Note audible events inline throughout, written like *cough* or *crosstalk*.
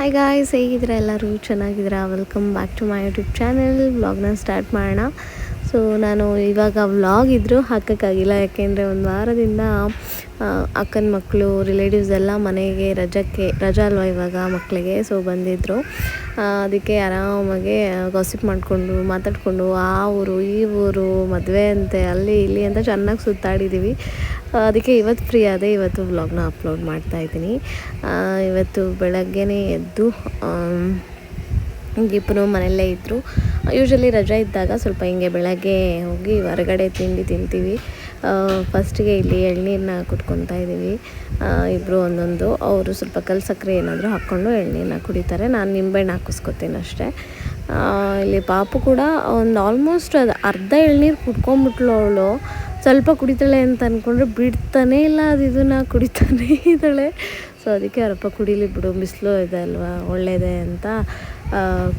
Hi guys ಹೇಗಿದ್ದೀರಾ ಎಲ್ಲರೂ? ಚೆನ್ನಾಗಿದ್ದೀರಾ? Welcome back to my YouTube channel ವ್ಲಾಗ್ನ ಸ್ಟಾರ್ಟ್ ಮಾಡೋಣ. ಸೊ ನಾನು ಇವಾಗ ವ್ಲಾಗ್ ಇದ್ದರೂ ಹಾಕೋಕ್ಕಾಗಿಲ್ಲ. ಯಾಕೆಂದರೆ ಒಂದು ವಾರದಿಂದ ಅಕ್ಕನ ಮಕ್ಕಳು ರಿಲೇಟಿವ್ಸ್ ಎಲ್ಲ ಮನೆಗೆ ರಜಕ್ಕೆ, ರಜಾ ಅಲ್ವಾ ಇವಾಗ ಮಕ್ಕಳಿಗೆ ಸೊ ಬಂದಿದ್ದರು ಅದಕ್ಕೆ ಆರಾಮಾಗಿ ಗಾಸಿಪ್ ಮಾಡಿಕೊಂಡು, ಮಾತಾಡಿಕೊಂಡು, ಆ ಊರು, ಈ ಊರು, ಮದುವೆ ಅಂತೆ, ಅಲ್ಲಿ, ಇಲ್ಲಿ ಅಂತ ಚೆನ್ನಾಗಿ ಸುತ್ತಾಡಿದ್ದೀವಿ ಅದಕ್ಕೆ ಇವತ್ತು ಫ್ರೀ ಆದೆ, ಇವತ್ತು ವ್ಲಾಗ್ನ ಅಪ್ಲೋಡ್ ಮಾಡ್ತಾ ಇದ್ದೀನಿ. ಇವತ್ತು ಬೆಳಗ್ಗೆನೇ ಎದ್ದು ಗಿಪ್ಪನು ಮನೆಯಲ್ಲೇ ಇದ್ದರು ಯೂಶ್ವಲಿ ರಜೆ ಇದ್ದಾಗ ಸ್ವಲ್ಪ ಹಿಂಗೆ ಬೆಳಗ್ಗೆ ಹೋಗಿ ಹೊರಗಡೆ ತಿಂಡಿ ತಿಂತೀವಿ. ಫಸ್ಟಿಗೆ ಇಲ್ಲಿ ಎಳ್ನೀರನ್ನ ಕುಟ್ಕೊತಾ ಇದ್ದೀವಿ. ಇಬ್ಬರು ಒಂದೊಂದು. ಅವರು ಸ್ವಲ್ಪ ಕಲ್ ಸಕ್ಕರೆ ಏನಾದರೂ ಹಾಕ್ಕೊಂಡು ಎಳ್ನೀರನ್ನ ಕುಡಿತಾರೆ. ನಾನು ನಿಂಬೆಹಣ್ಣು ಹಾಕಿಸ್ಕೊತೀನಿ ಅಷ್ಟೇ. ಇಲ್ಲಿ ಪಾಪು ಕೂಡ ಒಂದು ಆಲ್ಮೋಸ್ಟ್ ಅದು ಅರ್ಧ ಎಳ್ನೀರು ಕುಡ್ಕೊಂಬಿಟ್ಲು ಅವಳು. ಸ್ವಲ್ಪ ಕುಡಿತಾಳೆ ಅಂತ ಅಂದ್ಕೊಂಡ್ರೆ ಬಿಡ್ತಾನೆ ಇಲ್ಲ ಅದು ಇದನ್ನು, ಕುಡಿತಾನೇ ಇದ್ದಾಳೆ. ಸೊ ಅದಕ್ಕೆ ಅವರಪ್ಪ ಕುಡೀಲಿ ಬಿಡು, ಬಿಸಿಲು ಇದೆ ಅಲ್ವಾ ಒಳ್ಳೆಯದೆ ಅಂತ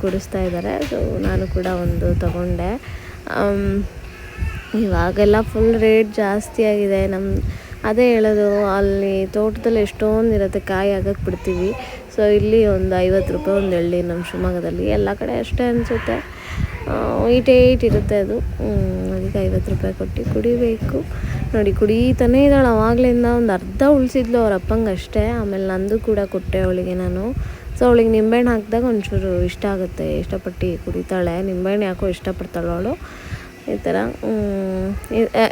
ಕುಡಿಸ್ತಾ ಇದ್ದಾರೆ ಸೊ ನಾನು ಕೂಡ ಒಂದು ತಗೊಂಡೆ. ಇವಾಗೆಲ್ಲ ಫುಲ್ ರೇಟ್ ಜಾಸ್ತಿ ಆಗಿದೆ. ನಮ್ಮ ಅದೇ ಹೇಳೋದು, ಅಲ್ಲಿ ತೋಟದಲ್ಲಿ ಎಷ್ಟೊಂದು ಇರುತ್ತೆ, ಕಾಯಿ ಆಗಕ್ಕೆ ಬಿಡ್ತೀವಿ. ಸೊ ಇಲ್ಲಿ ಒಂದು ಐವತ್ತು ರೂಪಾಯಿ ಒಂದು ಎಳ್ಳಿ ನಮ್ಮ ಶಿವಮೊಗ್ಗದಲ್ಲಿ. ಎಲ್ಲ ಕಡೆ ಅಷ್ಟೇ ಅನಿಸುತ್ತೆ. ಏಯ್ಟ್ ಏಯ್ಟ್ ಇರುತ್ತೆ ಅದು. ಅದಕ್ಕೆ ಐವತ್ತು ರೂಪಾಯಿ ಕೊಟ್ಟು ಕುಡಿಬೇಕು. ನೋಡಿ, ಕುಡಿತಾನೇ ಇದ್ದಾಳೆ. ಅವಾಗಲಿಂದ ಒಂದು ಅರ್ಧ ಉಳಿಸಿದ್ಲು ಅವ್ರ ಅಪ್ಪಂಗೆ ಅಷ್ಟೇ. ಆಮೇಲೆ ನಂದು ಕೂಡ ಕೊಟ್ಟೆ ಅವಳಿಗೆ ನಾನು. ಸೊ ಅವಳಿಗೆ ನಿಂಬೆಹಣ್ಣು ಹಾಕಿದಾಗ ಒಂಚೂರು ಇಷ್ಟ ಆಗುತ್ತೆ. ಇಷ್ಟಪಟ್ಟು ಕುಡಿತಾಳೆ. ನಿಂಬೆಹಣ್ಣು ಯಾಕೋ ಇಷ್ಟಪಡ್ತಾಳೆ ಅವಳು. ಈ ಥರ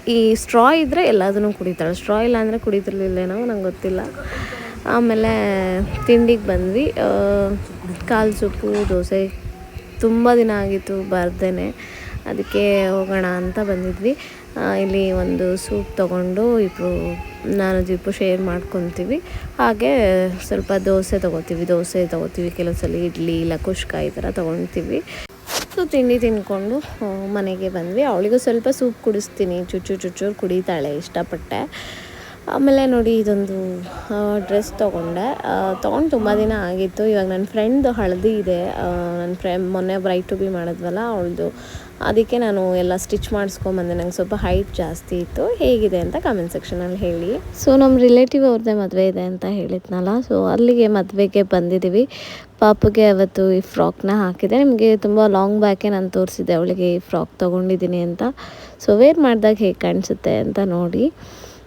ಈ- ಸ್ಟ್ರಾ ಇದ್ದರೆ ಎಲ್ಲದನ್ನು ಕುಡಿತಾಳೆ. ಸ್ಟ್ರಾ ಇಲ್ಲ ಅಂದರೆ ಕುಡಿತಿರ್ಲಿಲ್ಲೇನೋ ನಂಗೆ ಗೊತ್ತಿಲ್ಲ. ಆಮೇಲೆ ತಿಂಡಿಗೆ ಬಂದ್ವಿ. ಕಾಲು ಸೊಪ್ಪು, ದೋಸೆ, ತುಂಬ ದಿನ ಆಗಿತ್ತು ಬರ್ದೇನೆ. ಅದಕ್ಕೆ ಹೋಗೋಣ ಅಂತ ಬಂದಿದ್ವಿ. ಇಲ್ಲಿ ಒಂದು ಸೂಪ್ ತೊಗೊಂಡು ಇಬ್ಬರು ನಾನು ದೀಪು ಶೇರ್ ಮಾಡ್ಕೊತೀವಿ. ಹಾಗೆ ಸ್ವಲ್ಪ ದೋಸೆ ತೊಗೋತೀವಿ ದೋಸೆ ತೊಗೋತೀವಿ. ಕೆಲವು ಸಲ ಇಡ್ಲಿ, ಇಲ್ಲ ಕುಷ್ಕ ಈ ಥರ ತೊಗೊಳ್ತೀವಿ ಸೊ ತಿಂಡಿ ತಿಂದ್ಕೊಂಡು ಮನೆಗೆ ಬಂದ್ವಿ. ಅವಳಿಗೂ ಸ್ವಲ್ಪ ಸೂಪ್ ಕುಡಿಸ್ತೀನಿ. ಚುಚ್ಚು ಚುಚ್ಚೂರು ಕುಡಿತಾಳೆ ಇಷ್ಟಪಟ್ಟೆ. ಆಮೇಲೆ ನೋಡಿ ಇದೊಂದು ಡ್ರೆಸ್ ತೊಗೊಂಡೆ. ತೊಗೊಂಡು ತುಂಬ ದಿನ ಆಗಿತ್ತು. ಇವಾಗ ನನ್ನ ಫ್ರೆಂಡ್ದು ಹಳದಿ ಇದೆ. ನನ್ನ ಫ್ರೆಂಡ್ ಮೊನ್ನೆ ಬ್ರೈಟ್ ಟು ಬಿ ಮಾಡಿದ್ವಲ್ಲ ಅವಳದು. ಅದಕ್ಕೆ ನಾನು ಎಲ್ಲ ಸ್ಟಿಚ್ ಮಾಡಿಸ್ಕೊಂಬಂದೆ. ನಂಗೆ ಸ್ವಲ್ಪ ಹೈಟ್ ಜಾಸ್ತಿ ಇತ್ತು. ಹೇಗಿದೆ ಅಂತ ಕಮೆಂಟ್ ಸೆಕ್ಷನಲ್ಲಿ ಹೇಳಿ. ಸೊ ನಮ್ಮ ರಿಲೇಟಿವ್ ಅವ್ರದ್ದೇ ಮದುವೆ ಇದೆ ಅಂತ ಹೇಳಿದ್ನಲ್ಲ. ಸೊ ಅಲ್ಲಿಗೆ ಮದುವೆಗೆ ಬಂದಿದ್ದೀವಿ ಪಾಪಗೆ ಅವತ್ತು ಈ ಫ್ರಾಕ್ನ ಹಾಕಿದೆ. ನಿಮಗೆ ತುಂಬ ಲಾಂಗ್ ಬ್ಯಾಕೆ ನಾನು ತೋರಿಸಿದ್ದೆ. ಅವಳಿಗೆ ಈ ಫ್ರಾಕ್ ತೊಗೊಂಡಿದ್ದೀನಿ ಅಂತ. ಸೊ ವೇರ್ ಮಾಡಿದಾಗ ಹೇಗೆ ಕಾಣಿಸುತ್ತೆ ಅಂತ ನೋಡಿ.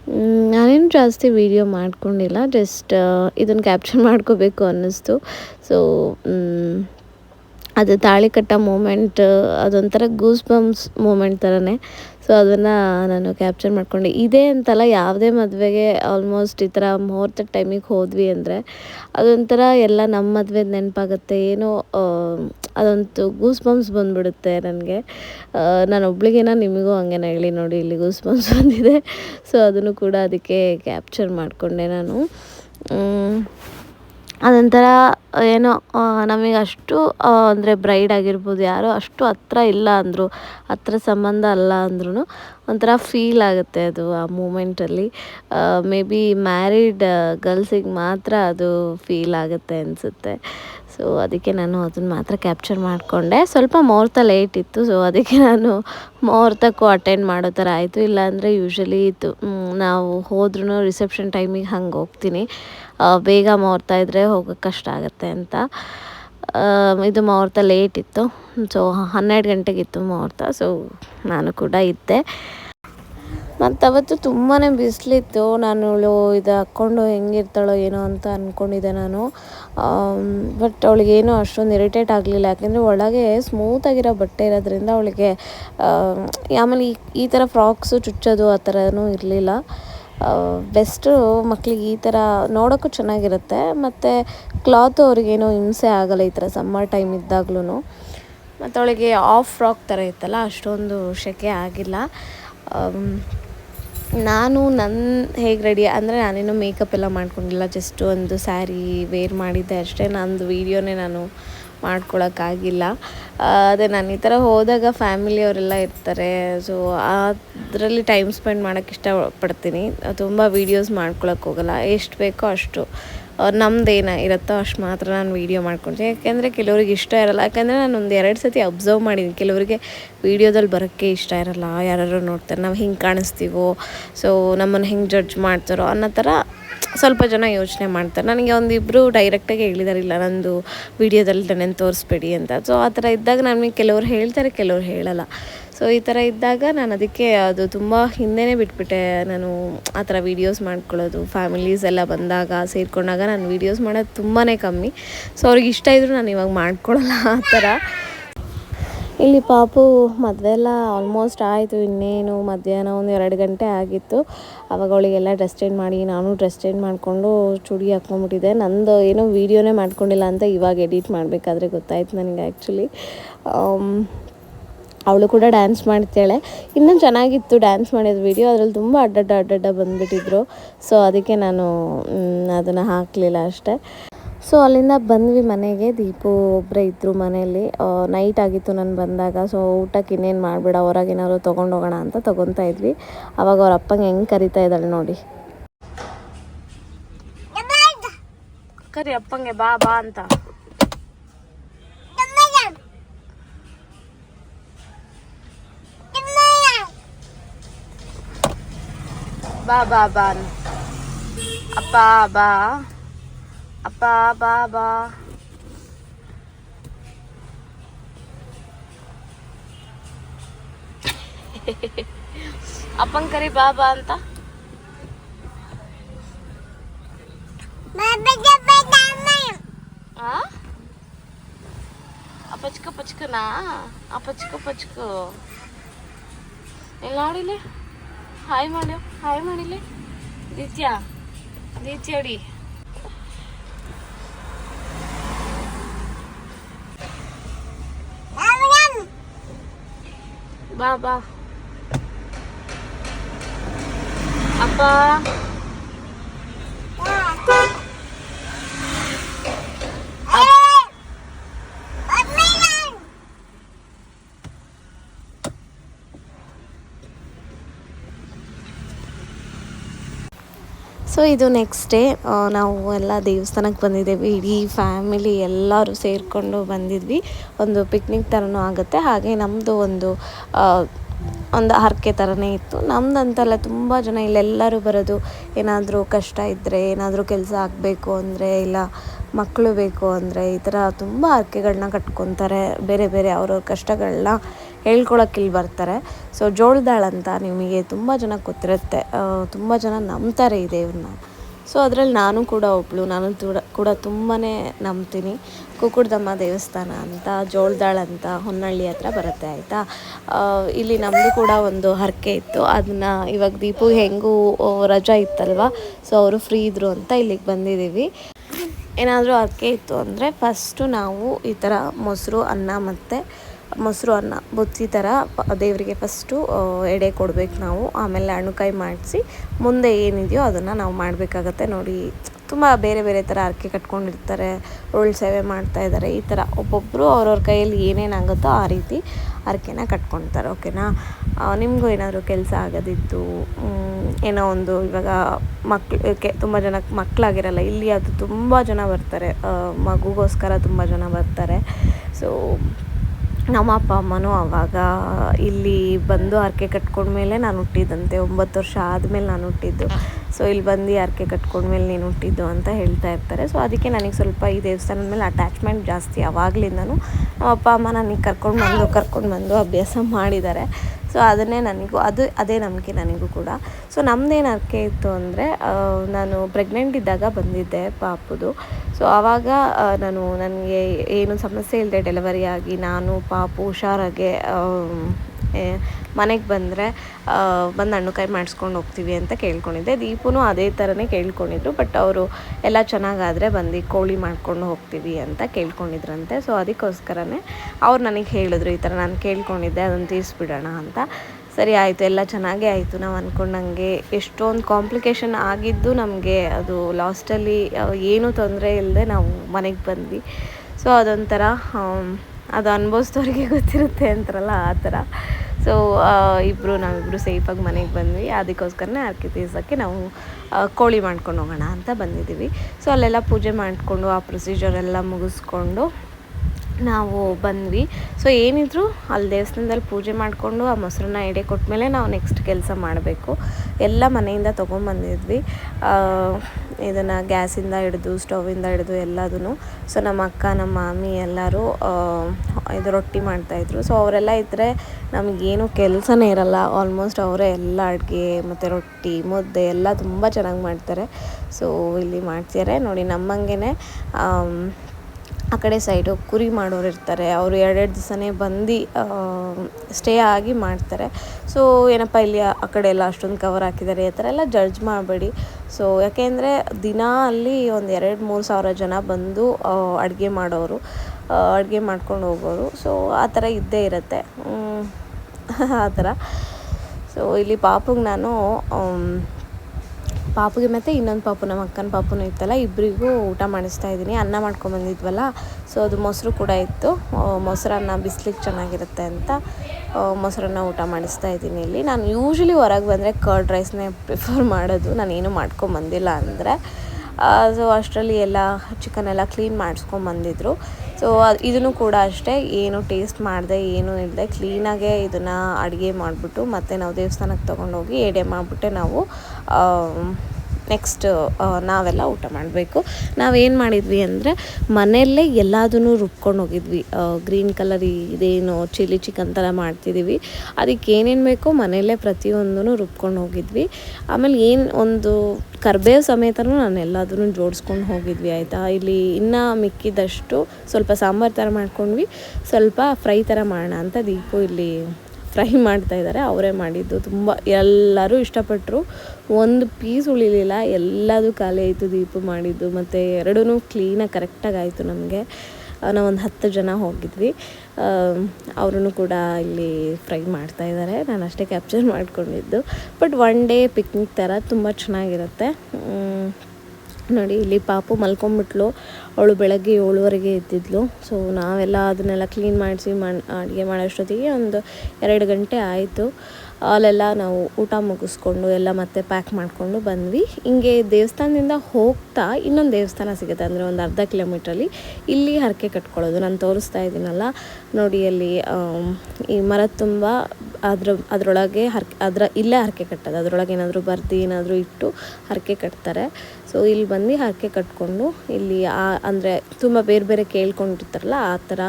ನಾನೇನು ಜಾಸ್ತಿ ವೀಡಿಯೋ ಮಾಡ್ಕೊಂಡಿಲ್ಲ ಜಸ್ಟ್ ಇದನ್ನು ಕ್ಯಾಪ್ಚರ್ ಮಾಡ್ಕೋಬೇಕು ಅನ್ನಿಸ್ತು. ಸೊ ಅದು ತಾಳಿ ಕಟ್ಟ ಮೂಮೆಂಟ್ ಅದೊಂಥರ ಗೂಸ್ ಬಂಪ್ಸ್ ಮೂಮೆಂಟ್ ಥರನೇ ಸೊ ಅದನ್ನು ನಾನು ಕ್ಯಾಪ್ಚರ್ ಮಾಡ್ಕೊಂಡೆ. ಇದೇ ಅಂತಲ್ಲ ಯಾವುದೇ ಮದುವೆಗೆ ಆಲ್ಮೋಸ್ಟ್ ಈ ಥರ ಮುಹೂರ್ತದ ಟೈಮಿಗೆ ಹೋದ್ವಿ ಅಂದರೆ ಅದೊಂಥರ ಎಲ್ಲ ನಮ್ಮ ಮದುವೆ ನೆನಪಾಗುತ್ತೆ. ಏನೋ ಅದಂತೂ ಅದೊಂದು ಗೂಸ್ ಬಂಪ್ಸ್ ಬಂದುಬಿಡುತ್ತೆ ನನಗೆ. ನಾನು ಒಬ್ಳಿಗೇನ ನಿಮಗೂ ಹಂಗೇನ ಹೇಳಿ ನೋಡಿ, ಇಲ್ಲಿ ಗೂಸ್ ಬಂಪ್ಸ್ ಬಂದಿದೆ. ಸೊ ಅದನ್ನು ಕೂಡ ಅದಕ್ಕೆ ಕ್ಯಾಪ್ಚರ್ ಮಾಡಿಕೊಂಡೆ ನಾನು. ಅದೊಂಥರ ಏನೋ ನಮಗೆ ಅಷ್ಟು ಅಂದರೆ ಬ್ರೈಡ್ ಆಗಿರ್ಬೋದು ಯಾರೋ ಅಷ್ಟು ಹತ್ರ ಇಲ್ಲ ಅಂದರು, ಹತ್ರ ಸಂಬಂಧ ಅಲ್ಲ ಅಂದ್ರೂ ಒಂಥರ ಫೀಲ್ ಆಗುತ್ತೆ ಅದು ಆ ಮೂಮೆಂಟಲ್ಲಿ ಮೇ ಬಿ ಮ್ಯಾರಿಡ್ ಗರ್ಲ್ಸಿಗೆ ಮಾತ್ರ ಅದು ಫೀಲ್ ಆಗುತ್ತೆ ಅನಿಸುತ್ತೆ. ಸೊ ಅದಕ್ಕೆ ನಾನು ಅದನ್ನು ಮಾತ್ರ ಕ್ಯಾಪ್ಚರ್ ಮಾಡಿಕೊಂಡೆ. ಸ್ವಲ್ಪ ಮುಹೂರ್ತ ಲೇಟ್ ಇತ್ತು ಸೊ ಅದಕ್ಕೆ ನಾನು ಮುಹೂರ್ತಕ್ಕೂ ಅಟೆಂಡ್ ಮಾಡೋ ಥರ ಆಯಿತು. ಇಲ್ಲಾಂದರೆ ಯೂಶ್ವಲಿ ಇತ್ತು ನಾವು ಹೋದ್ರೂ ರಿಸೆಪ್ಷನ್ ಟೈಮಿಗೆ ಹಂಗೆ ಹೋಗ್ತೀನಿ. ಬೇಗ ಮುಹೂರ್ತ ಇದ್ದರೆ ಹೋಗೋಕ್ಕೆ ಕಷ್ಟ ಆಗುತ್ತೆ ಅಂತ. ಇದು ಮುಹೂರ್ತ ಲೇಟ್ ಇತ್ತು. ಸೊ ಹನ್ನೆರಡು ಗಂಟೆಗಿತ್ತು ಮುಹೂರ್ತ ಸೊ ನಾನು ಕೂಡ ಇದ್ದೆ. ಮತ್ತು ಅವತ್ತು ತುಂಬಾ ಬಿಸಿಲಿತ್ತು. ನಾನು ಇದು ಹಾಕ್ಕೊಂಡು ಹೆಂಗಿರ್ತಾಳೋ ಏನೋ ಅಂತ ಅಂದ್ಕೊಂಡಿದ್ದೆ ನಾನು. ಬಟ್ ಅವಳಿಗೇನು ಅಷ್ಟೊಂದು ಇರಿಟೇಟ್ ಆಗಲಿಲ್ಲ. ಯಾಕೆಂದರೆ ಒಳಗೆ ಸ್ಮೂತಾಗಿರೋ ಬಟ್ಟೆ ಇರೋದ್ರಿಂದ ಅವಳಿಗೆ ಆಮೇಲೆ ಈ ಈ ಥರ ಫ್ರಾಕ್ಸು ಚುಚ್ಚೋದು ಆ ಥರನೂ ಇರಲಿಲ್ಲ. ಬೆಸ್ಟು ಮಕ್ಳಿಗೆ ಈ ಥರ ನೋಡೋಕ್ಕೂ ಚೆನ್ನಾಗಿರುತ್ತೆ. ಮತ್ತು ಕ್ಲಾತು ಅವ್ರಿಗೇನು ಹಿಂಸೆ ಆಗಲ್ಲ ಈ ಥರ ಸಮ್ಮರ್ ಟೈಮ್ ಇದ್ದಾಗ್ಲೂ ಮತ್ತು ಅವಳಿಗೆ ಆಫ್ ಫ್ರಾಕ್ ಥರ ಇತ್ತಲ್ಲ, ಅಷ್ಟೊಂದು ಶೆಕೆ ಆಗಿಲ್ಲ. ನಾನು ನನ್ನ ಹೇಗೆ ರೆಡಿ ಅಂದರೆ ನಾನೇನು ಮೇಕಪ್ ಎಲ್ಲ ಮಾಡ್ಕೊಂಡಿಲ್ಲ. ಜಸ್ಟ್ ಒಂದು ಸ್ಯಾರಿ ವೇರ್ ಮಾಡಿದ್ದೆ ಅಷ್ಟೇ. ನಂದು ವೀಡಿಯೋನೇ ನಾನು ಮಾಡ್ಕೊಳಕ್ಕಾಗಿಲ್ಲ. ಅದೇ ನಾನು ಈ ಥರ ಹೋದಾಗ ಫ್ಯಾಮಿಲಿಯವರೆಲ್ಲ ಇರ್ತಾರೆ. ಸೊ ಅದರಲ್ಲಿ ಟೈಮ್ ಸ್ಪೆಂಡ್ ಮಾಡೋಕ್ಕೆ ಇಷ್ಟಪಡ್ತೀನಿ. ತುಂಬ ವೀಡಿಯೋಸ್ ಮಾಡ್ಕೊಳಕ್ಕೆ ಹೋಗಲ್ಲ. ಎಷ್ಟು ಬೇಕೋ ಅಷ್ಟು. ನಮ್ದೇನ ಇರುತ್ತೋ ಅಷ್ಟು ಮಾತ್ರ ನಾನು ವೀಡಿಯೋ ಮಾಡ್ಕೊಳ್ತೀನಿ ಯಾಕೆಂದರೆ ಕೆಲವ್ರಿಗೆ ಇಷ್ಟ ಇರಲ್ಲ. ಯಾಕಂದರೆ ನಾನು ಒಂದು ಎರಡು ಸತಿ ಅಬ್ಸರ್ವ್ ಮಾಡಿದ್ದೀನಿ ಕೆಲವರಿಗೆ ವೀಡಿಯೋದಲ್ಲಿ ಬರೋಕ್ಕೆ ಇಷ್ಟ ಇರಲ್ಲ. ಯಾರು ನೋಡ್ತಾರೆ. ನಾವು ಹಿಂಗೆ ಕಾಣಿಸ್ತೀವೋ. ಸೊ ನಮ್ಮನ್ನು ಹೆಂಗೆ ಜಡ್ಜ್ ಮಾಡ್ತಾರೋ ಅನ್ನೋ ಥರ ಸ್ವಲ್ಪ ಜನ ಯೋಚನೆ ಮಾಡ್ತಾರೆ. ನನಗೆ ಒಂದಿಬ್ಬರು ಡೈರೆಕ್ಟಾಗಿ ಹೇಳಿದಾರೆ, ಇಲ್ಲ, ನಂದು ವೀಡಿಯೋದಲ್ಲಿ ನನ್ನನ್ನು ತೋರಿಸ್ಬೇಡಿ ಅಂತ. ಸೊ ಆ ಥರ ಇದ್ದಾಗ ನನಗೆ ಕೆಲವ್ರು ಹೇಳ್ತಾರೆ, ಕೆಲವ್ರು ಹೇಳಲ್ಲ. ಸೊ ಈ ಥರ ಇದ್ದಾಗ ನಾನು ಅದಕ್ಕೆ ಅದು ತುಂಬ ಹಿಂದೆನೇ ಬಿಟ್ಬಿಟ್ಟೆ. ನಾನು ಆ ಥರ ವೀಡಿಯೋಸ್ ಮಾಡ್ಕೊಳ್ಳೋದು ಫ್ಯಾಮಿಲೀಸ್ ಎಲ್ಲ ಬಂದಾಗ ಸೇರಿಕೊಂಡಾಗ ನಾನು ವೀಡಿಯೋಸ್ ಮಾಡೋದು ತುಂಬಾ ಕಮ್ಮಿ. ಸೊ ಅವ್ರಿಗೆ ಇಷ್ಟ ಇದ್ದರೂ ನಾನು ಇವಾಗ ಮಾಡ್ಕೊಳ್ಳಲ್ಲ ಆ ಥರ. ಇಲ್ಲಿ ಪಾಪು ಮದುವೆ ಎಲ್ಲ ಆಲ್ಮೋಸ್ಟ್ ಆಯಿತು. ಇನ್ನೇನು ಮಧ್ಯಾಹ್ನ ಒಂದು ಎರಡು ಗಂಟೆ ಆಗಿತ್ತು. ಅವಾಗ ಅವಳಿಗೆಲ್ಲ ಡ್ರೆಸ್ ಚೇಂಜ್ ಮಾಡಿ, ನಾನು ಡ್ರೆಸ್ ಚೇಂಜ್ ಮಾಡಿಕೊಂಡು ಚೂಡಿ ಹಾಕ್ಕೊಂಬಿಟ್ಟಿದ್ದೆ ನಂದು ಏನೋ ವೀಡಿಯೋನೇ ಮಾಡ್ಕೊಂಡಿಲ್ಲ ಅಂತ ಇವಾಗ ಎಡಿಟ್ ಮಾಡಬೇಕಾದ್ರೆ ಗೊತ್ತಾಯ್ತು ನನಗೆ ಆ್ಯಕ್ಚುಲಿ ಅವಳು ಕೂಡ ಡ್ಯಾನ್ಸ್ ಮಾಡ್ತಾಳೆ. ಇನ್ನೂ ಚೆನ್ನಾಗಿತ್ತು ಡ್ಯಾನ್ಸ್ ಮಾಡಿದ ವಿಡಿಯೋ ಅದರಲ್ಲಿ ತುಂಬ ಅಡ್ಡಡ್ಡ ಅಡ್ಡಡ್ಡ ಬಂದುಬಿಟ್ಟಿದ್ರು. ಸೊ ಅದಕ್ಕೆ ನಾನು ಅದನ್ನು ಹಾಕಲಿಲ್ಲ ಅಷ್ಟೇ. ಸೊ ಅಲ್ಲಿಂದ ಬಂದ್ವಿ ಮನೆಗೆ. ದೀಪು ಒಬ್ಬರೇ ಇದ್ದರು ಮನೆಯಲ್ಲಿ. ನೈಟ್ ಆಗಿತ್ತು ನಾನು ಬಂದಾಗ. ಸೊ ಊಟಕ್ಕೆ ಇನ್ನೇನು ಮಾಡಬೇಡ ಹೊರಗೇನಾದ್ರು ತೊಗೊಂಡೋಗೋಣ ಅಂತ ತೊಗೊತಾ ಇದ್ವಿ. ಅವಾಗ ಅವ್ರ ಅಪ್ಪಂಗೆ ಹೆಂಗೆ ಕರಿತಾ ಇದ್ದಾಳೆ ನೋಡಿ. ಕರಿ ಅಪ್ಪಂಗೆ ಬಾ ಬಾ ಅಂತ. ಬಾ ಬಾ ಬಾ. ಅಪ್ಪ, ಬಾ. ಅಪ್ಪ ಬಾ ಬಾ ಅಪ್ಪನ್ ಕರಿ ಬಾ ಬಾ ಅಂತ ಆ? ಅಪಚ್ಕ ಪಚ್ಕನಾ ಅಪಚ್ಕ ಪಚ್ಕು ಎಲ್ಲ ನೋಡಿಲಿ ಹಾಯ್ ಮಾಡು ಹಾಯ್ ಮಾಡಿಲಿ ದಿತ್ಯ ದಿತ್ಯ ಅಡಿ ಬಾ ಬಾ ಅಪ್ಪ ಸೊ ಇದು ನೆಕ್ಸ್ಟ್ ಡೇ ನಾವು ಎಲ್ಲ ದೇವಸ್ಥಾನಕ್ಕೆ ಬಂದಿದ್ದೇವೆ. ಇಡೀ ಫ್ಯಾಮಿಲಿ ಎಲ್ಲರೂ ಸೇರಿಕೊಂಡು ಬಂದಿದ್ವಿ. ಒಂದು ಪಿಕ್ನಿಕ್ ಥರನೂ ಆಗುತ್ತೆ. ಹಾಗೆ ನಮ್ಮದು ಒಂದು ಒಂದು ಹರಕೆ ಥರನೇ ಇತ್ತು. ನಮ್ದಂತಲ್ಲ ತುಂಬ ಜನ ಇಲ್ಲೆಲ್ಲರೂ ಬರೋದು. ಏನಾದರೂ ಕಷ್ಟ ಇದ್ದರೆ ಏನಾದರೂ ಕೆಲಸ ಆಗಬೇಕು ಅಂದರೆ, ಇಲ್ಲ ಮಕ್ಕಳು ಬೇಕು ಅಂದರೆ ಈ ಥರ ತುಂಬ ಹರಕೆಗಳನ್ನ ಕಟ್ಕೊತಾರೆ. ಬೇರೆ ಬೇರೆ ಅವ್ರವ್ರ ಕಷ್ಟಗಳನ್ನ ಹೇಳ್ಕೊಳಕ್ಕೆ ಇಲ್ಲಿ ಬರ್ತಾರೆ ಸೊ ಜೋಳದಾಳಂತ ನಿಮಗೆ ತುಂಬ ಜನ ಗೊತ್ತಿರುತ್ತೆ. ತುಂಬ ಜನ ನಂಬ್ತಾರೆ ಈ ದೇವ್ರನ್ನ ಸೊ ಅದರಲ್ಲಿ ನಾನು ಕೂಡ ಒಬ್ಳು. ನಾನು ಕೂಡ ಕೂಡ ತುಂಬಾ ನಂಬ್ತೀನಿ. ಕುಕ್ಕುಡ್ದಮ್ಮ ದೇವಸ್ಥಾನ ಅಂತ, ಜೋಳದಾಳ್ ಅಂತ ಹೊನ್ನಳ್ಳಿ ಹತ್ರ ಬರುತ್ತೆ, ಆಯಿತಾ? ಇಲ್ಲಿ ನಮ್ಮದು ಕೂಡ ಒಂದು ಹರಕೆ ಇತ್ತು. ಅದನ್ನು ಇವಾಗ ದೀಪು ಹೆಂಗೂ ರಜಾ ಇತ್ತಲ್ವ? ಸೊ ಅವರು ಫ್ರೀ ಇದ್ರು ಅಂತ ಇಲ್ಲಿಗೆ ಬಂದಿದ್ದೀವಿ ಏನಾದರೂ ಹರಕೆ ಇತ್ತು ಅಂದರೆ ಫಸ್ಟು ನಾವು ಈ ಥರ ಮೊಸರು, ಅನ್ನ ಮತ್ತು ಮೊಸರು, ಅನ್ನ, ಬುತ್ತಿ ಥರ ದೇವರಿಗೆ ಫಸ್ಟು ಎಡೆ ಕೊಡಬೇಕು ನಾವು. ಆಮೇಲೆ ಅಣುಕಾಯಿ ಮಾಡಿಸಿ, ಮುಂದೆ ಏನಿದೆಯೋ ಅದನ್ನು ನಾವು ಮಾಡಬೇಕಾಗತ್ತೆ ನೋಡಿ. ತುಂಬ ಬೇರೆ ಬೇರೆ ಥರ ಹರಕೆ ಕಟ್ಕೊಂಡಿರ್ತಾರೆ ಉರುಳು ಸೇವೆ ಮಾಡ್ತಾ ಇದ್ದಾರೆ, ಈ ಥರ. ಒಬ್ಬೊಬ್ಬರು ಅವ್ರವ್ರ ಕೈಯಲ್ಲಿ ಏನೇನಾಗುತ್ತೋ ಆ ರೀತಿ ಹರಕೆನ ಕಟ್ಕೊಳ್ತಾರೆ ಓಕೆನಾ? ನಿಮಗೂ ಏನಾದರೂ ಕೆಲಸ ಆಗೋದಿತ್ತು ಏನೋ ಒಂದು ಇವಾಗ ಮಕ್ಳು ತುಂಬ ಜನಕ್ಕೆ ಮಕ್ಕಳಾಗಿರಲ್ಲ ಇಲ್ಲಿ ಅದು ತುಂಬ ಜನ ಬರ್ತಾರೆ. ಮಗುಗೋಸ್ಕರ ತುಂಬ ಜನ ಬರ್ತಾರೆ. ಸೊ ನಮ್ಮ ಅಪ್ಪ ಅಮ್ಮನೂ ಆವಾಗ ಇಲ್ಲಿ ಬಂದು ಹರಕೆ ಕಟ್ಕೊಂಡ್ಮೇಲೆ ನಾನು ಹುಟ್ಟಿದ್ದಂತೆ ಒಂಬತ್ತು ವರ್ಷ ಆದಮೇಲೆ ನಾನು ಹುಟ್ಟಿದ್ದು. ಸೊ ಇಲ್ಲಿ ಬಂದು ಹರಕೆ ಕಟ್ಕೊಂಡ್ಮೇಲೆ ನೀನು ಹುಟ್ಟಿದ್ದು ಅಂತ ಹೇಳ್ತಾ ಇರ್ತಾರೆ. ಸೊ ಅದಕ್ಕೆ ನನಗೆ ಸ್ವಲ್ಪ ಈ ದೇವಸ್ಥಾನದ ಮೇಲೆ ಅಟ್ಯಾಚ್ಮೆಂಟ್ ಜಾಸ್ತಿ ಆವಾಗಲಿಂದನೂ ನಮ್ಮ ಅಪ್ಪ ಅಮ್ಮ ನನಗೆ ಕರ್ಕೊಂಡು ಬಂದು ಕರ್ಕೊಂಡು ಬಂದು ಅಭ್ಯಾಸ ಮಾಡಿದ್ದಾರೆ. ಸೊ ಅದನ್ನೇ ನನಗೂ, ಅದು ಅದೇ ನಂಬಿಕೆ ನನಗೂ ಕೂಡ. ಸೊ ನಮ್ಮದೇನು ಅರ್ಕೆ ಇತ್ತು ಅಂದರೆ ನಾನು ಪ್ರೆಗ್ನೆಂಟ್ ಇದ್ದಾಗ ಬಂದಿದ್ದೆ ಪಾಪುದು. ಸೊ ಆವಾಗ ನಾನು ನನಗೆ ಏನು ಸಮಸ್ಯೆ ಇಲ್ಲದೆ ಡೆಲಿವರಿ ಆಗಿ, ನಾನು ಪಾಪು ಹುಷಾರಾಗೆ ಮನೆಗೆ ಬಂದರೆ ಬಂದು ಹಣ್ಣುಕಾಯಿ ಮಾಡಿಸ್ಕೊಂಡು ಹೋಗ್ತೀವಿ ಅಂತ ಕೇಳ್ಕೊಂಡಿದ್ದೆ. ದೀಪುನು ಅದೇ ಥರನೇ ಕೇಳ್ಕೊಂಡಿದ್ರು, ಬಟ್ ಅವರು, ಎಲ್ಲ ಚೆನ್ನಾಗಾದರೆ ಬಂದು ಕೋಳಿ ಮಾಡ್ಕೊಂಡು ಹೋಗ್ತೀವಿ ಅಂತ ಕೇಳ್ಕೊಂಡಿದ್ರಂತೆ. ಸೊ ಅದಕ್ಕೋಸ್ಕರನೇ ಅವ್ರು ನನಗೆ ಹೇಳಿದ್ರು ಈ ಥರ ನಾನು ಕೇಳ್ಕೊಂಡಿದ್ದೆ ಅದನ್ನು ತೀರಿಸ್ಬಿಡೋಣ ಅಂತ. ಸರಿ ಆಯಿತು, ಎಲ್ಲ ಚೆನ್ನಾಗೇ ಆಯಿತು. ನಾವು ಅಂದ್ಕೊಂಡಂಗೆ ಎಷ್ಟೊಂದು ಕಾಂಪ್ಲಿಕೇಶನ್ ಆಗಿದ್ದು ನಮಗೆ ಅದು ಲಾಸ್ಟಲ್ಲಿ ಏನೂ ತೊಂದರೆ ಇಲ್ಲದೆ ನಾವು ಮನೆಗೆ ಬಂದ್ವಿ. ಸೊ ಅದೊಂಥರ ಅದು ಅನುಭವಿಸ್ದವ್ರಿಗೆ ಗೊತ್ತಿರುತ್ತೆ ಅಂತಾರಲ್ಲ, ಆ ಥರ. ಸೊ ಇಬ್ಬರು ನಾವಿಬ್ಬರು ಸೇಫಾಗಿ ಮನೆಗೆ ಬಂದ್ವಿ. ಅದಕ್ಕೋಸ್ಕರನೇ ಅರ್ಕೆ ತೀರ್ಸೋಕ್ಕೆ ನಾವು ಕೋಳಿ ಮಾಡ್ಕೊಂಡು ಹೋಗೋಣ ಅಂತ ಬಂದಿದ್ದೀವಿ. ಸೊ ಅಲ್ಲೆಲ್ಲ ಪೂಜೆ ಮಾಡಿಕೊಂಡು, ಆ ಪ್ರೊಸೀಜರ್ ಎಲ್ಲ ಮುಗಿಸ್ಕೊಂಡು ನಾವು ಬಂದ್ವಿ. ಸೊ ಏನಿದ್ರು ಅಲ್ಲಿ ದೇವಸ್ಥಾನದಲ್ಲಿ ಪೂಜೆ ಮಾಡಿಕೊಂಡು, ಆ ಮೊಸರನ್ನ ಎಡೆ ಕೊಟ್ಮೇಲೆ ನಾವು ನೆಕ್ಸ್ಟ್ ಕೆಲಸ ಮಾಡಬೇಕು. ಎಲ್ಲ ಮನೆಯಿಂದ ತೊಗೊಂಬಂದಿದ್ವಿ ಇದನ್ನು ಗ್ಯಾಸಿಂದ ಹಿಡಿದು, ಸ್ಟೌವಿಂದ ಹಿಡಿದು ಎಲ್ಲದೂ ಸೊ ನಮ್ಮ ಅಕ್ಕ, ನಮ್ಮ ಮಾಮಿ ಎಲ್ಲರೂ ಇದು ರೊಟ್ಟಿ ಮಾಡ್ತಾಯಿದ್ರು. ಸೊ ಅವರೆಲ್ಲ ಇದ್ದರೆ ನಮಗೇನು ಕೆಲಸನೇ ಇರಲ್ಲ. ಆಲ್ಮೋಸ್ಟ್ ಅವರೇ ಎಲ್ಲ ಅಡುಗೆ ಮತ್ತು ರೊಟ್ಟಿ, ಮುದ್ದೆ ಎಲ್ಲ ತುಂಬ ಚೆನ್ನಾಗಿ ಮಾಡ್ತಾರೆ. ಸೊ ಇಲ್ಲಿ ಮಾಡ್ತಿದ್ದಾರೆ ನೋಡಿ ನಮ್ಮಂಗೆ ಆ ಕಡೆ ಸೈಡು ಕುರಿ ಮಾಡೋರು ಇರ್ತಾರೆ. ಅವರು ಎರಡೆರಡು ದಿವಸನೇ ಬಂದು ಸ್ಟೇ ಆಗಿ ಮಾಡ್ತಾರೆ. ಸೊ ಏನಪ್ಪ, ಇಲ್ಲಿ ಆ ಕಡೆ ಎಲ್ಲ ಅಷ್ಟೊಂದು ಕವರ್ ಹಾಕಿದ್ದಾರೆ. ಈ ಥರ ಎಲ್ಲ ಜಡ್ಜ್ ಮಾಡಬೇಡಿ. ಸೊ ಯಾಕೆಂದರೆ ದಿನ ಅಲ್ಲಿ ಒಂದು ಎರಡು, ಮೂರು ಸಾವಿರ ಜನ ಬಂದು ಅಡುಗೆ ಮಾಡೋರು ಅಡುಗೆ ಮಾಡ್ಕೊಂಡು ಹೋಗೋರು. ಸೊ ಆ ಥರ ಇದ್ದೇ ಇರುತ್ತೆ. *laughs* ಆ ಥರ. ಸೊ ಇಲ್ಲಿ ಪಾಪುಗೆ ನಾನು ಪಾಪುಗೆ ಮತ್ತು ಇನ್ನೊಂದು ಪಾಪು, ನಮ್ಮ ಅಕ್ಕನ ಪಾಪುನೂ ಇತ್ತಲ್ಲ ಇಬ್ಬರಿಗೂ ಊಟ ಮಾಡಿಸ್ತಾ ಇದ್ದೀನಿ. ಅನ್ನ ಮಾಡ್ಕೊಂಬಂದಿದ್ವಲ್ಲ ಸೊ ಅದು ಮೊಸರು ಕೂಡ ಇತ್ತು. ಮೊಸರನ್ನ ಬಿಸ್ಲಿಕ್ಕೆ ಚೆನ್ನಾಗಿರುತ್ತೆ ಅಂತ. ಮೊಸರನ್ನ ಊಟ ಮಾಡಿಸ್ತಾ ಇದ್ದೀನಿ ಇಲ್ಲಿ. ನಾನು ಯೂಶ್ವಲಿ ಹೊರಗೆ ಬಂದರೆ ಕರ್ಡ್ ರೈಸ್ನೇ ಪ್ರಿಫರ್ ಮಾಡೋದು. ನಾನೇನು ಮಾಡ್ಕೊಂಬಂದಿಲ್ಲ ಅಂದರೆ. ಸೊ ಅಷ್ಟರಲ್ಲಿ ಎಲ್ಲ ಚಿಕನ್ ಎಲ್ಲ ಕ್ಲೀನ್ ಮಾಡಿಸ್ಕೊಂಬಂದಿದ್ರು ಸೊ ಇದನ್ನು ಕೂಡ ಅಷ್ಟೇ, ಏನು ಟೇಸ್ಟ್ ಮಾಡಿದೆ, ಏನು ಇಲ್ಲದೆ ಕ್ಲೀನಾಗೆ ಇದನ್ನು ಅಡುಗೆ ಮಾಡಿಬಿಟ್ಟು ಮತ್ತೆ ನಾವು ದೇವಸ್ಥಾನಕ್ಕೆ ತೊಗೊಂಡೋಗಿ ಎಡೆ ಮಾಡಿಬಿಟ್ಟೆ ನಾವು ನೆಕ್ಸ್ಟ್ ನಾವೆಲ್ಲ ಊಟ ಮಾಡಬೇಕು. ನಾವೇನು ಮಾಡಿದ್ವಿ ಅಂದರೆ ಮನೆಯಲ್ಲೇ ಎಲ್ಲದನ್ನು ರುಬ್ಕೊಂಡು ಹೋಗಿದ್ವಿ. ಗ್ರೀನ್ ಕಲರ್ ಇದೇನು ಚಿಲ್ಲಿ ಚಿಕನ್ ಥರ ಮಾಡ್ತಿದ್ದೀವಿ ಅದಕ್ಕೆ ಏನೇನು ಬೇಕೋ ಮನೆಯಲ್ಲೇ ಪ್ರತಿಯೊಂದೂ ರುಬ್ಕೊಂಡು ಹೋಗಿದ್ವಿ. ಆಮೇಲೆ ಏನು ಒಂದು ಕರ್ಬೇವು ಸಮೇತನೂ ನಾನು ಎಲ್ಲದನ್ನು ಜೋಡಿಸ್ಕೊಂಡು ಹೋಗಿದ್ವಿ, ಆಯಿತಾ? ಇಲ್ಲಿ ಇನ್ನೂ ಮಿಕ್ಕಿದಷ್ಟು ಸ್ವಲ್ಪ ಸಾಂಬಾರು ಥರ ಮಾಡ್ಕೊಂಡ್ವಿ. ಸ್ವಲ್ಪ ಫ್ರೈ ಥರ ಮಾಡೋಣ ಅಂತ ದೀಪು ಇಲ್ಲಿ ಫ್ರೈ ಮಾಡ್ತಾ ಇದ್ದಾರೆ, ಅವರೇ ಮಾಡಿದ್ದು. ತುಂಬ ಎಲ್ಲರೂ ಇಷ್ಟಪಟ್ಟರು ಒಂದು ಪೀಸ್ ಉಳಿಲಿಲ್ಲ, ಎಲ್ಲದೂ ಖಾಲಿ ಆಯಿತು ದೀಪು ಮಾಡಿದ್ದು. ಮತ್ತು ಎರಡೂ ಕ್ಲೀನಾಗಿ ಕರೆಕ್ಟಾಗಿ ಆಯಿತು ನಮಗೆ. ನಾವು ಒಂದು ಹತ್ತು ಜನ ಹೋಗಿದ್ವಿ. ಅವರು ಕೂಡ ಇಲ್ಲಿ ಫ್ರೈ ಮಾಡ್ತಾ ಇದ್ದಾರೆ. ನಾನು ಅಷ್ಟೇ ಕ್ಯಾಪ್ಚರ್ ಮಾಡ್ಕೊಂಡಿದ್ದು. ಬಟ್ ಒನ್ ಡೇ ಪಿಕ್ನಿಕ್ ಥರ ತುಂಬ ಚೆನ್ನಾಗಿರುತ್ತೆ. ನೋಡಿ, ಇಲ್ಲಿ ಪಾಪು ಮಲ್ಕೊಂಡ್ಬಿಟ್ಲು ಅವಳು ಬೆಳಗ್ಗೆ ಏಳುವರೆಗೆ ಎದ್ದಿದ್ಲು. ಸೊ ನಾವೆಲ್ಲ ಅದನ್ನೆಲ್ಲ ಕ್ಲೀನ್ ಮಾಡಿಸಿ ಮಾಡಿ ಅಡುಗೆ ಮಾಡೋಷ್ಟೊತ್ತಿಗೆ ಒಂದು ಎರಡು ಗಂಟೆ ಆಯಿತು. ಅಲ್ಲೆಲ್ಲ ನಾವು ಊಟ ಮುಗಿಸ್ಕೊಂಡು ಎಲ್ಲ ಮತ್ತೆ ಪ್ಯಾಕ್ ಮಾಡಿಕೊಂಡು ಬಂದ್ವಿ. ಹಿಂಗೆ ದೇವಸ್ಥಾನದಿಂದ ಹೋಗ್ತಾ ಇನ್ನೊಂದು ದೇವಸ್ಥಾನ ಸಿಗುತ್ತೆ ಅಂದರೆ ಒಂದು ಅರ್ಧ ಕಿಲೋಮೀಟ್ರಲ್ಲಿ ಇಲ್ಲಿ ಹರಕೆ ಕಟ್ಕೊಳ್ಳೋದು. ನಾನು ತೋರಿಸ್ತಾ ಇದ್ದೀನಲ್ಲ, ನೋಡಿ ಅಲ್ಲಿ ಈ ಮರ ತುಂಬ ಅದ್ರ, ಅದರೊಳಗೆ ಹರ್ಕೆ ಅದರ ಇಲ್ಲೇ ಹರಕೆ ಕಟ್ಟೋದು. ಅದರೊಳಗೆ ಏನಾದರೂ ಬರ್ದು ಏನಾದರೂ ಇಟ್ಟು ಹರಕೆ ಕಟ್ತಾರೆ. ಸೊ ಇಲ್ಲಿ ಬಂದು ಹರಕೆ ಕಟ್ಕೊಂಡು ಇಲ್ಲಿ ಆ, ಅಂದರೆ ತುಂಬ ಬೇರೆ ಬೇರೆ ಕೇಳ್ಕೊಂಡಿರ್ತಾರಲ್ಲ, ಆ ಥರ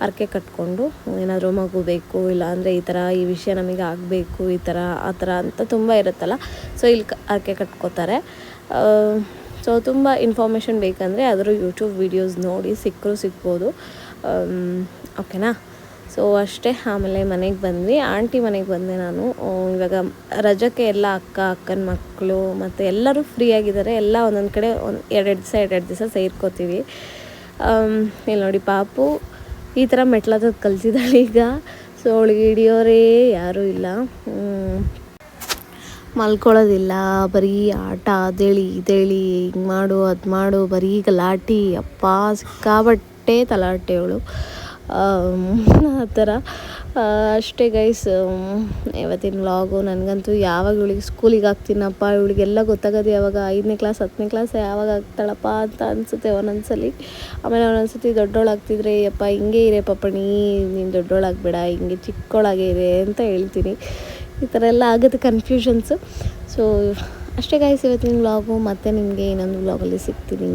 ಹರಕೆ ಕಟ್ಕೊಂಡು ಏನಾದರೂ ಮಗು ಬೇಕು ಇಲ್ಲ ಅಂದರೆ ಈ ಥರ ಈ ವಿಷಯ ನಮಗೆ ಆಗಬೇಕು, ಈ ಥರ ಆ ಥರ ಅಂತ ತುಂಬ ಇರುತ್ತಲ್ಲ. ಸೊ ಇಲ್ಲಿ ಹರಕೆ ಕಟ್ಕೋತಾರೆ. ಸೊ ತುಂಬ ಇನ್ಫಾರ್ಮೇಷನ್ ಬೇಕಂದರೆ ಅದರ ಯೂಟ್ಯೂಬ್ ವೀಡಿಯೋಸ್ ನೋಡಿ ಸಿಕ್ಕರೂ ಸಿಗ್ಬೋದು. ಓಕೆನಾ ಸೊ ಅಷ್ಟೇ. ಆಮೇಲೆ ಮನೆಗೆ ಬಂದ್ವಿ. ಆಂಟಿ ಮನೆಗೆ ಬಂದೆ ನಾನು. ಇವಾಗ ರಜಕ್ಕೆ ಎಲ್ಲ ಅಕ್ಕ, ಅಕ್ಕನ ಮಕ್ಕಳು ಮತ್ತು ಎಲ್ಲರೂ ಫ್ರೀ ಆಗಿದ್ದಾರೆ. ಎಲ್ಲ ಒಂದೊಂದು ಕಡೆ ಒಂದು ಎರಡು ದಿವಸ, ಎರಡೆರಡು ದಿವಸ ಸೇರ್ಕೋತೀವಿ. ಇಲ್ಲಿ ನೋಡಿ ಪಾಪು. ಈ ಥರ ಮೆಟ್ಲದ ಕಲ್ತಿದ್ದಾಳೆ ಈಗ. ಸೊ ಅವಳಿಗೆ ಹಿಡಿಯೋರೇ ಯಾರೂ ಇಲ್ಲ. ಮಲ್ಕೊಳ್ಳೋದಿಲ್ಲ. ಬರೀ ಆಟ ಅದೇಳಿ ಇದೇಳಿ ಹಿಂಗೆ ಮಾಡು, ಅದು ಮಾಡು, ಬರೀ ಗಲಾಟಿ. ಅಪ್ಪ ಸಿಕ್ಕಾಬಟ್ಟೆ ತಲಾಟೆ ಅವಳು. ಆ ಥರ. ಅಷ್ಟೇ ಗೈಸ್ ಇವತ್ತಿನ ವ್ಲಾಗು ನನಗಂತೂ ಯಾವಾಗ ಇವಳಿಗೆ ಸ್ಕೂಲಿಗೆ ಹಾಕ್ತೀನಪ್ಪ, ಇವಳಿಗೆಲ್ಲ ಗೊತ್ತಾಗೋದು ಯಾವಾಗ ಐದನೇ ಕ್ಲಾಸ್ ಹತ್ತನೇ ಕ್ಲಾಸ್ ಯಾವಾಗ ಆಗ್ತಾಳಪ್ಪ ಅಂತ ಅನಿಸುತ್ತೆ ಒಂದೊಂದ್ಸಲಿ. ಆಮೇಲೆ ಒಂದೊಂದ್ಸತಿ ದೊಡ್ಡೋಳಾಗ್ತಿದ್ರೆ ಯಪ್ಪ, ಹಿಂಗೆ ಇರೇ ಪಪ್ಪಣಿ, ನೀನು ದೊಡ್ಡೋಳಾಗಬೇಡ ಹಿಂಗೆ ಚಿಕ್ಕೋಳಾಗೆ ಇರೆ ಅಂತ ಹೇಳ್ತೀನಿ. ಈ ಥರ ಎಲ್ಲ ಆಗುತ್ತೆ ಕನ್ಫ್ಯೂಷನ್ಸು ಸೊ ಅಷ್ಟೇ ಗಾಯ್ಸ್ ಇವತ್ತಿನ ವ್ಲಾಗು ಮತ್ತೆ ನಿಮಗೆ ಇನ್ನೊಂದು ವ್ಲಾಗಲ್ಲಿ ಸಿಗ್ತೀನಿ.